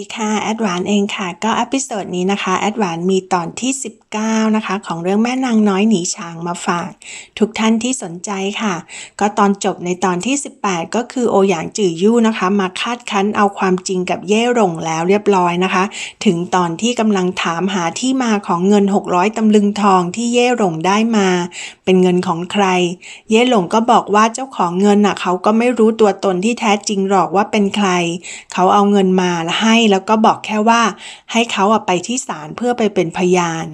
ดีค่ะแอดวานเองค่ะ ก็อพิโซดนี้นะคะแอดวานมีตอนที่ 19 นะคะ ของเรื่องแม่นางน้อยหนีช้างมาฝาก ทุกท่านที่สนใจค่ะ ก็ตอนจบในตอนที่ 18 ก็คือโอหยางจื่อยู่นะคะ มาคาดคั้นเอาความจริงกับเย่หลงแล้วเรียบร้อยนะคะ ถึงตอนที่กำลังถามหาที่มาของเงิน 600ตำลึงทองที่เย่หลงได้มา เป็นเงินของใคร เย่หลงก็บอกว่าเจ้าของเงินน่ะเขาก็ไม่รู้ตัวตนที่แท้จริงหรอกว่าเป็นใคร เขาเอาเงินมาให้แล้วก็บอกแค่ว่าให้เขาอะไปที่ศาลเพื่อไปเป็นพยาน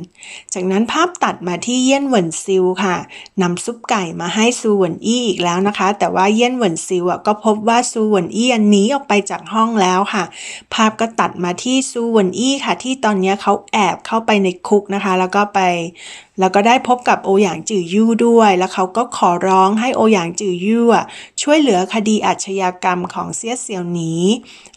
จากนั้นภาพตัดมาที่เยี่ยนเหวินซิวค่ะนำซุปไก่มาให้ซูเหวินอี้อีกแล้วนะคะ แต่ว่าเยี่ยนเหวินซิวอะก็พบว่าซูเหวินอี้หนีออกไปจากห้องแล้วค่ะ ภาพก็ตัดมาที่ซูเหวินอี้ค่ะ ที่ตอนนี้เขาแอบเข้าไปในคุกนะคะ แล้วก็ไป แล้วก็ได้พบกับโอหยางจือยู่ด้วย แล้วเขาก็ขอร้องให้โอหยางจือยู่ช่วยเหลือคดีอาชญากรรมของเซียเซียวหนี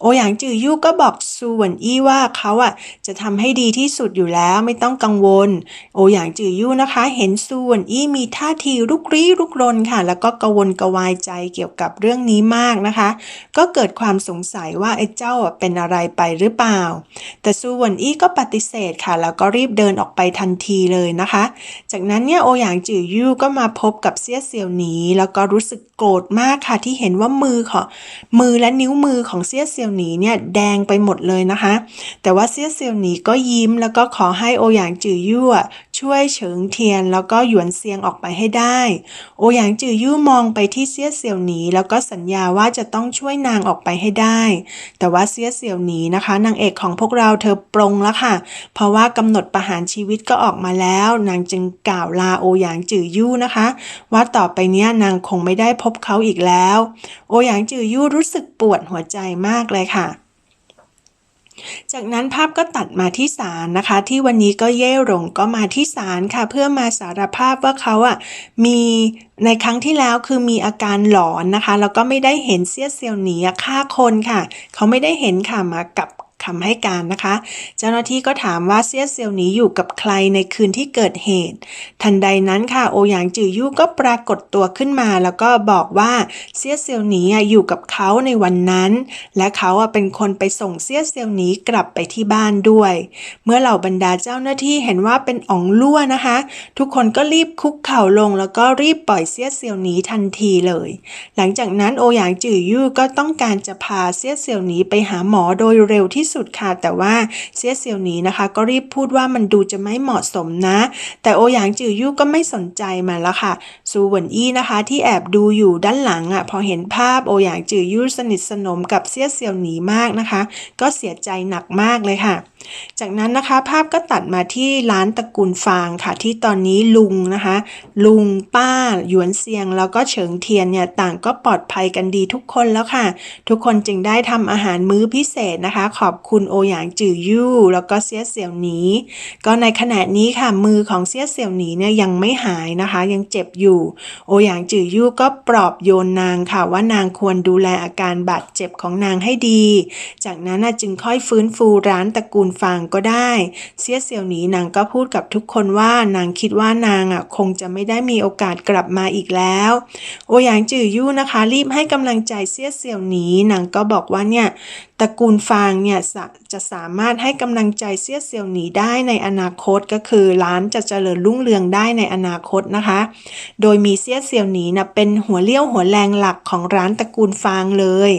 โอหยางจือยู่ก็บอกซูหวนอี้ว่าเขาอะจะทำให้ดีที่สุดอยู่แล้วไม่ต้องกังวล โอหยางจือยู่นะคะ เห็นซูหวนอี้มีท่าทีลุกรี้ลุกรนค่ะ แล้วก็กระวนกวายใจเกี่ยวกับเรื่องนี้มากนะคะ ก็เกิดความสงสัยว่าไอ้เจ้าเป็นอะไรไปหรือเปล่า แต่ซูหวนอี้ก็ปฏิเสธค่ะ แล้วก็รีบเดินออกไปทันทีเลยนะคะจากนั้นเนี่ยโอหยางจือยู่ก็มาพบกับเซียเซียวหนีแล้วก็รู้สึกโกรธมากค่ะที่เห็นว่ามือของมือและนิ้วมือของเซียเซียวหนีเนี่ยแดงไปหมดเลยนะคะ แต่ว่าเซียเซียวหนีก็ยิ้มแล้วก็ขอให้โอหยางจือยู่อะ ช่วยเฉิงเทียนแล้วก็หยวนเซียงออกไปให้ได้ โอหยางจือยู่มองไปที่เซี่ยเซียวหนีแล้วก็สัญญาว่าจะต้องช่วยนางออกไปให้ได้ แต่ว่าเซี่ยเซียวหนีนะคะนางเอกของพวกเราเธอปรงแล้วค่ะ เพราะว่ากำหนดประหารชีวิตก็ออกมาแล้ว นางจึงกล่าวลาโอหยางจือยู่นะคะ ว่าต่อไปเนี้ยนางคงไม่ได้พบเขาอีกแล้ว โอหยางจือยู่รู้สึกปวดหัวใจมากเลยค่ะ จากนั้นภาพก็ตัดมาที่ศาลนะคะ ที่วันนี้ก็เย่หลงก็มาที่ศาลค่ะ เพื่อมาสารภาพว่าเขาอะมีในครั้งที่แล้วคือมีอาการหลอนนะคะแล้วก็ไม่ได้เห็นเสี้ยเซียวหนีฆ่าคนค่ะ เขาไม่ได้เห็นค่ะมากับ คำให้การนะคะ เจ้าหน้าที่ก็ถามว่าเซียเซียวหนีอยู่กับใครในคืนที่เกิดเหตุ ทันใดนั้นค่ะโอหยางจือยู่ก็ปรากฏตัวขึ้นมา แล้วก็บอกว่าเซียเซียวหนีอยู่กับเขาในวันนั้น และเขาเป็นคนไปส่งเซียเซียวหนีกลับไปที่บ้านด้วย เมื่อเหล่าบรรดาเจ้าหน้าที่เห็นว่าเป็นอ๋องลั่วนะคะ ทุกคนก็รีบคุกเข่าลง แล้วก็รีบปล่อยเซียเซียวหนีทันทีเลย หลังจากนั้นโอหยางจือยู่ก็ต้องการจะพาเซียเซียวหนีไปหาหมอโดยเร็วที่สุดค่ะ แต่ว่าเซียเซียวหนีนะคะ ก็รีบพูดว่ามันดูจะไม่เหมาะสมนะ แต่โอหยางจือยู่ก็ไม่สนใจมันแล้วค่ะซูเหวินอี้นะคะ ที่แอบดูอยู่ด้านหลังอะพอเห็นภาพโอหยางจือยู่สนิทสนมกับเซียเซียวหนีมากนะคะ ก็เสียใจหนักมากเลยค่ะจากนั้นนะคะภาพก็ตัดมาที่ร้านตระกูลฟางค่ะ ที่ตอนนี้ลุงนะคะ ลุงป้า หยวนเซียง แล้วก็เฉิงเทียนเนี่ยต่างก็ปลอดภัยกันดีทุกคนแล้วค่ะ ทุกคนจึงได้ทำอาหารมื้อพิเศษนะคะ ขอบคุณโอหยางจือยู่ แล้วก็เสียเสี่ยวหนีก็ในขณะนี้ค่ะมือของเสียเสี่ยวหนีเนี่ยยังไม่หายนะคะ ยังเจ็บอยู่ โอหยางจือยู่ก็ปลอบโยนนางค่ะ ว่านางควรดูแลอาการบาดเจ็บของนางให้ดี จากนั้นจึงค่อยฟื้นฟูร้านตระกูลฟางก็ได้ เสียเสี่ยวหนีนางก็พูดกับทุกคนว่านางคิดว่านางอะคงจะไม่ได้มีโอกาสกลับมาอีกแล้ว โอหยางจื่อยู่นะคะ รีบให้กำลังใจเสียเสี่ยวหนีนางก็บอกว่าเนี่ยตระกูลฟางเนี่ยจะจะสามารถให้กำลังใจเสี้ยเซียวหนีได้ในอนาคตก็คือร้านจะเจริญรุ่งเรืองได้ในอนาคตนะคะ โดยมีเสี้ยเซียวหนีนะเป็นหัวเลี้ยวหัวแรงหลักของร้านตระกูลฟางเลย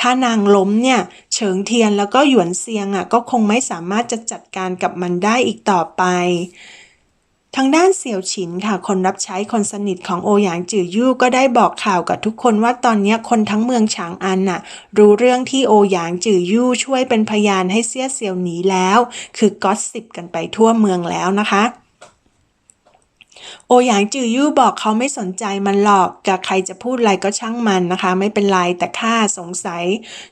ถ้านางล้มเนี่ย เฉิงเทียนแล้วก็หยวนเซียงอะก็คงไม่สามารถจะจัดการกับมันได้อีกต่อไป ทางด้านเสี่ยวฉินค่ะ คนรับใช้คนสนิทของโอหยางจือยู่ก็ได้บอกข่าวกับทุกคนว่าตอนนี้คนทั้งเมืองฉางอันน่ะ รู้เรื่องที่โอหยางจือยู่ช่วยเป็นพยานให้เสี้ยเซียวหนีแล้ว คือก็สซิบกันไปทั่วเมืองแล้วนะคะ โอหยางจือยู่บอกเขาไม่สนใจมันหรอกกับใครจะพูดอะไรก็ช่างมันนะคะ ไม่เป็นไรแต่ข้าสงสัย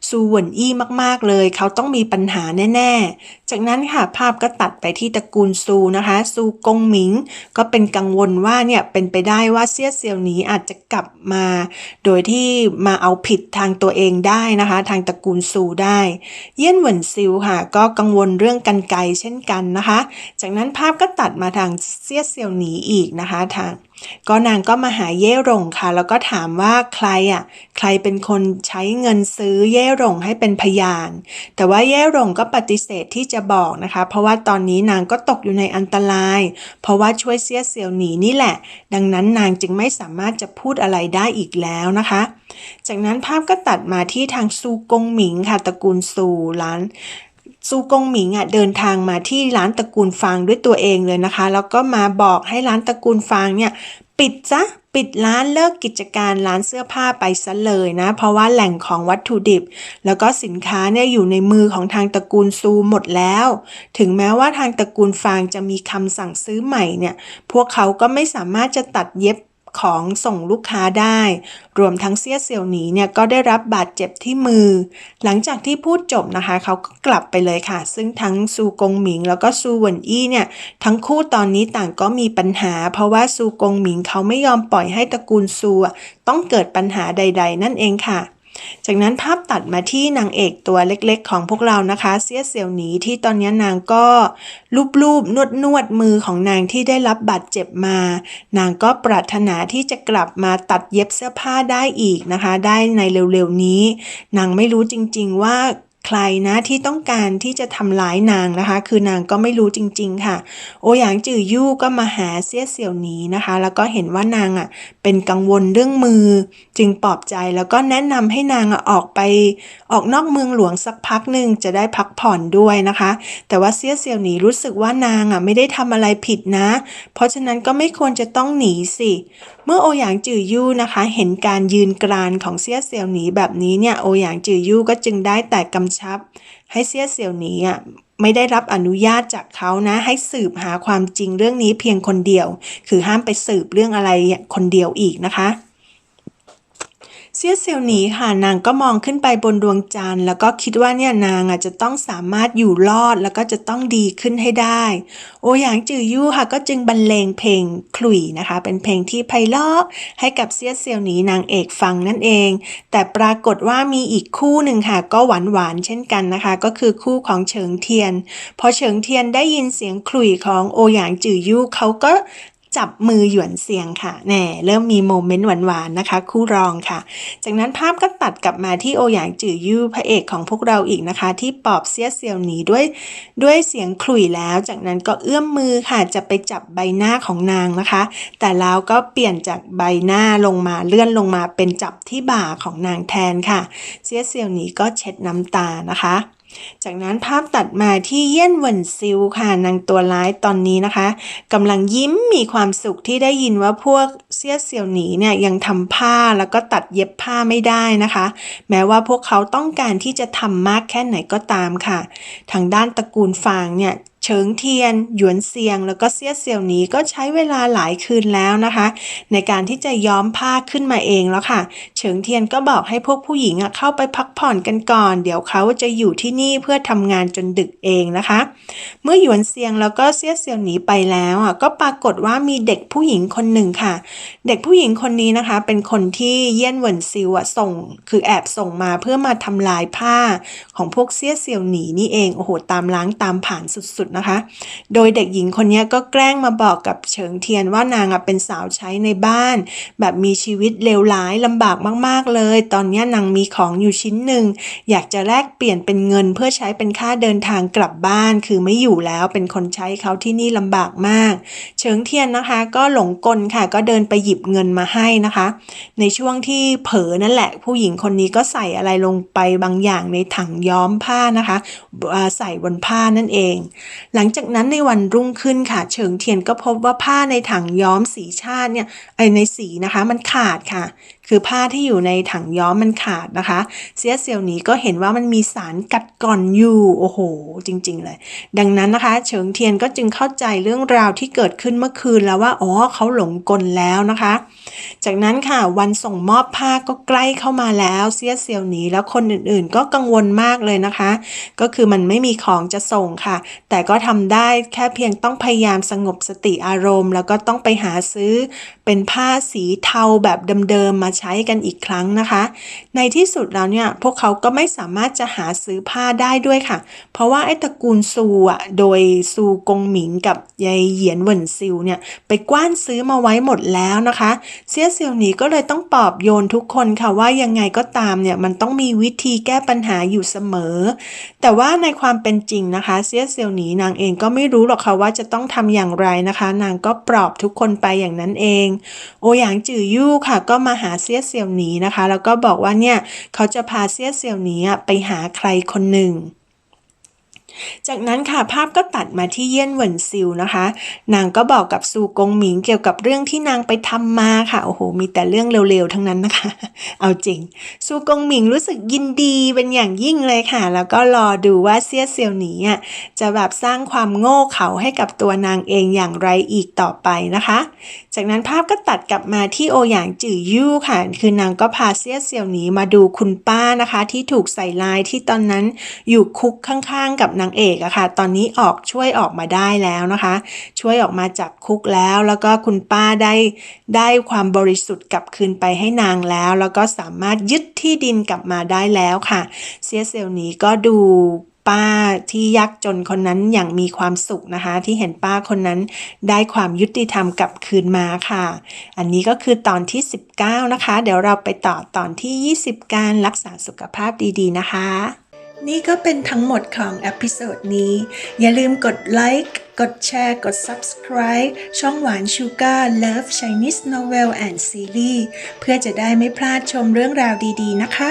ซูเหวินอี้มากๆเลย เขาต้องมีปัญหาแน่ ๆ จากนั้นค่ะภาพก็ตัดไปที่ตระกูลซูนะคะ ซูกงหมิง ก็เป็นกังวลว่าเนี่ยเป็นไปได้ว่าเซี่ยเซียวหนีอาจจะกลับมา โดยที่มาเอาผิดทางตัวเองได้นะคะ ทางตระกูลซูได้ เยี่ยนเหวินซิวค่ะ ก็กังวลเรื่องกันไกลเช่นกันนะคะ จากนั้นภาพก็ตัดมาทางเซี่ยเซียวหนีอีกอีกนะคะทางก็นางก็มาหาเย่หลงค่ะ แล้วก็ถามว่าใครอะใครเป็นคนใช้เงินซื้อเย่หลงให้เป็นพยาน แต่ว่าเย่หลงก็ปฏิเสธที่จะบอกนะคะ เพราะว่าตอนนี้นางก็ตกอยู่ในอันตราย เพราะว่าช่วยเสียเซียวหนีนี่แหละ ดังนั้นนางจึงไม่สามารถจะพูดอะไรได้อีกแล้วนะคะ จากนั้นภาพก็ตัดมาที่ทางซูกงหมิงค่ะตระกูลซูร้าน ซูกงหมิงอะเดินทางมาที่ร้านตระกูลฟางด้วยตัวเองเลยนะคะ แล้วก็มาบอกให้ร้านตระกูลฟางเนี่ยปิดซะปิดร้านเลิกกิจการร้านเสื้อผ้าไปซะเลยนะ เพราะว่าแหล่งของวัตถุดิบ แล้วก็สินค้าเนี่ยอยู่ในมือของทางตระกูลซูหมดแล้ว ถึงแม้ว่าทางตระกูลฟางจะมีคำสั่งซื้อใหม่เนี่ย พวกเขาก็ไม่สามารถจะตัดเย็บ ของส่งลูกค้าได้ รวมทั้งเซี่ยเซียวหนีเนี่ยก็ได้รับบาดเจ็บที่มือ หลังจากที่พูดจบนะคะเขาก็กลับไปเลยค่ะ ซึ่งทั้งซูกงหมิงแล้วก็ซูเหวินอี้เนี่ยทั้งคู่ตอนนี้ต่างก็มีปัญหา เพราะว่าซูกงหมิงเขาไม่ยอมปล่อยให้ตระกูลซูต้องเกิดปัญหาใด ๆ นั่นเองค่ะ จากนั้นภาพตัดมาที่นางเอกตัวเล็กๆ ของพวกเรานะคะ เสียเสี่ยวหนีที่ตอนนี้นางก็ลูบๆนวดนวดๆมือของนางที่ได้รับบาดเจ็บมา นางก็ปรารถนาที่จะกลับมาตัดเย็บเสื้อผ้าได้อีกนะคะ ได้ในเร็วๆนี้ นางไม่รู้จริงๆว่า ใครนะที่ต้องการที่จะทำร้ายนางนะคะ คือนางก็ไม่รู้จริง ๆ ค่ะ โอหยางจื่อยู่ก็มาหาเสี้ยเสี่ยวหนีนะคะ แล้วก็เห็นว่านางอะเป็นกังวลเรื่องมือ จึงปลอบใจแล้วก็แนะนำให้นางอะออกไปออกนอกเมืองหลวงสักพักหนึ่งจะได้พักผ่อนด้วยนะคะ แต่ว่าเสี้ยเสี่ยวหนีรู้สึกว่านางอะไม่ได้ทำอะไรผิดนะ เพราะฉะนั้นก็ไม่ควรจะต้องหนีสิ เมื่อโอหยางจื่อยู่นะคะ เห็นการยืนกรานของเสี้ยเสี่ยวหนีแบบนี้เนี่ยโอหยางจื่อยู่ก็จึงได้แต่กำชับ ให้เสี้ยเสี่ยวหนีอะไม่ได้รับอนุญาตจากเขานะ ให้สืบหาความจริงเรื่องนี้เพียงคนเดียว คือห้ามไปสืบเรื่องอะไรคนเดียวอีกนะคะ เสี้ยเซียวหนีค่ะนางก็มองขึ้นไปบนดวงจันทร์ แล้วก็คิดว่าเนี่ยนางอะจะต้องสามารถอยู่รอดแล้วก็จะต้องดีขึ้นให้ได้ โอหยางจือยู่ค่ะก็จึงบรรเลงเพลงขลุ่ยนะคะ เป็นเพลงที่ไพเราะให้กับเสี้ยเซียวหนีนางเอกฟังนั่นเอง แต่ปรากฏว่ามีอีกคู่หนึ่งค่ะ ก็หวานหวานเช่นกันนะคะ ก็คือคู่ของเฉิงเทียน พอเฉิงเทียนได้ยินเสียงขลุ่ยของโอหยางจือยู่เขาก็ จับมือหยวนเซียงค่ะแน่เริ่มมีโมเมนต์หวานๆนะคะ คู่รองค่ะ จากนั้นภาพก็ตัดกลับมาที่โอหยางจือยู่พระเอกของพวกเราอีกนะคะ ที่ปอบเสียเซียวหนีด้วยด้วยเสียงขลุ่ยแล้ว จากนั้นก็เอื้อมมือค่ะจะไปจับใบหน้าของนางนะคะ แต่แล้วก็เปลี่ยนจากใบหน้าลงมาเลื่อนลงมาเป็นจับที่บ่าของนางแทนค่ะ เสียเซียวหนีก็เช็ดน้ำตานะคะ จากนั้นภาพตัดมาที่เยี่ยนเหวินซิวค่ะนางตัวร้ายตอนนี้นะคะกำลังยิ้มมีความสุขที่ได้ยินว่าพวกเสี้ยเสี่ยวหนีเนี่ยยังทำผ้าแล้วก็ตัดเย็บผ้าไม่ได้นะคะ แม้ว่าพวกเขาต้องการที่จะทำมากแค่ไหนก็ตามค่ะ ทางด้านตระกูลฟางเนี่ย เฉิงเทียน หยวนเซียง แล้วก็เสียเสี่ยวหนีก็ใช้เวลาหลายคืนแล้วนะคะ ในการที่จะย้อมผ้าขึ้นมาเองแล้วค่ะ เฉิงเทียนก็บอกให้พวกผู้หญิงเข้าไปพักผ่อนกันก่อน เดี๋ยวเขาจะอยู่ที่นี่เพื่อทำงานจนดึกเองนะคะ เมื่อหยวนเซียงแล้วก็เสียเสี่ยวหนีไปแล้วอะก็ปรากฏว่ามีเด็กผู้หญิงคนหนึ่งค่ะ เด็กผู้หญิงคนนี้นะคะ เป็นคนที่เยี่ยนเหวินซิวอะส่ง คือแอบส่งมาเพื่อมาทำลายผ้าของพวกเสียเสี่ยวหนีนี่เองโอ้โหตามล้างตามผ่านสุดๆนะคะ โดยเด็กหญิงคนนี้ก็แกล้งมาบอกกับเฉิงเทียนว่านางเป็นสาวใช้ในบ้าน แบบมีชีวิตเลวร้ายลำบากมากๆเลย ตอนนี้นางมีของอยู่ชิ้นหนึ่ง อยากจะแลกเปลี่ยนเป็นเงินเพื่อใช้เป็นค่าเดินทางกลับบ้าน คือไม่อยู่แล้วเป็นคนใช้เขาที่นี่ลำบากมาก เฉิงเทียนนะคะ ก็หลงกลค่ะ ก็เดินไปหยิบเงินมาให้นะคะ ในช่วงที่เผลอนั่นแหละ ผู้หญิงคนนี้ก็ใส่อะไรลงไปบางอย่างในถังย้อมผ้านะคะใส่บนผ้านั่นเองหลังจากนั้นในวันรุ่งขึ้นค่ะ เฉิงเทียนก็พบว่าผ้าในถังย้อมสีชาติเนี่ยไอในสีนะคะ มันขาดค่ะคือผ้าที่อยู่ในถังย้อมมันขาดนะคะ เสียเซียวหนีก็เห็นว่ามันมีสารกัดกร่อนอยู่ โอ้โห จริง ๆ เลย ดังนั้นนะคะ เฉิงเทียนก็จึงเข้าใจเรื่องราวที่เกิดขึ้นเมื่อคืนแล้วว่า อ๋อ เขาหลงกลแล้วนะคะ จากนั้นค่ะ วันส่งมอบผ้าก็ใกล้เข้ามาแล้ว เสียเซียวหนีแล้วคนอื่นๆ ก็กังวลมากเลยนะคะ ก็คือมันไม่มีของจะส่งค่ะ แต่ก็ทำได้แค่เพียงต้องพยายามสงบสติอารมณ์ แล้วก็ต้องไปหาซื้อเป็นผ้าสีเทาแบบเดิมๆมาใช้กันอีกครั้งนะคะ ในที่สุดแล้วเนี่ยพวกเขาก็ไม่สามารถจะหาซื้อผ้าได้ด้วยค่ะ เพราะว่าไอ้ตระกูลซูอะโดยซูกงหมิงกับยายเหยียนเหวินซิวเนี่ยไปกว้านซื้อมาไว้หมดแล้วนะคะเซียเซียวหนีก็เลยต้องปลอบโยนทุกคนค่ะว่ายังไงก็ตามเนี่ยมันต้องมีวิธีแก้ปัญหาอยู่เสมอ แต่ว่าในความเป็นจริงนะคะเซียเซียวหนีนางเองก็ไม่รู้หรอกค่ะว่าจะต้องทำอย่างไรนะคะ นางก็ปลอบทุกคนไปอย่างนั้นเอง โอหยางจื่อยู่ค่ะก็มาหาเซี่ยเซียวหนีนะคะ แล้วก็บอกว่าเนี่ยเขาจะพาเซี่ยเซียวหนีไปหาใครคนหนึ่งจากนั้นค่ะภาพก็ตัดมาที่เยี่ยนเหวินซิวนะคะ นางก็บอกกับซูกงหมิงเกี่ยวกับเรื่องที่นางไปทำมาค่ะโอ้โหมีแต่เรื่องเร็วๆทั้งนั้นนะคะ เอาจริงซูกงหมิงรู้สึกยินดีเป็นอย่างยิ่งเลยค่ะ แล้วก็รอดูว่าเซี่ยเซียวหนีอะจะแบบสร้างความโง่เขลาให้กับตัวนางเองอย่างไรอีกต่อไปนะคะ จากนั้นภาพก็ตัดกลับมาที่โอหยางจื่อยู่ค่ะ คือนางก็พาเซียเซียวหนีมาดูคุณป้านะคะ ที่ถูกใส่ลายที่ตอนนั้นอยู่คุกข้างๆกับนางเอกอะค่ะ ตอนนี้ออกช่วยออกมาได้แล้วนะคะ ช่วยออกมาจากคุกแล้ว แล้วก็คุณป้าได้ได้ความบริสุทธิ์กลับคืนไปให้นางแล้ว แล้วก็สามารถยึดที่ดินกลับมาได้แล้วค่ะ เซียเซียวหนีก็ดู ป้าที่ยากจนคนนั้นอย่างมีความสุขนะคะ ที่เห็นป้าคนนั้นได้ความยุติธรรมกลับคืนมาค่ะ อันนี้ก็คือตอนที่ 19 นะคะ เดี๋ยวเราไปต่อตอนที่ 20 การรักษาสุขภาพดีๆ นะคะ นี่ก็เป็นทั้งหมดของเอพิโซดนี้ อย่าลืมกดไลค์กดแชร์ กด Subscribe ช่องหวานชูการ์ Love Chinese Novel and Series เพื่อจะได้ไม่พลาดชมเรื่องราวดีๆนะคะ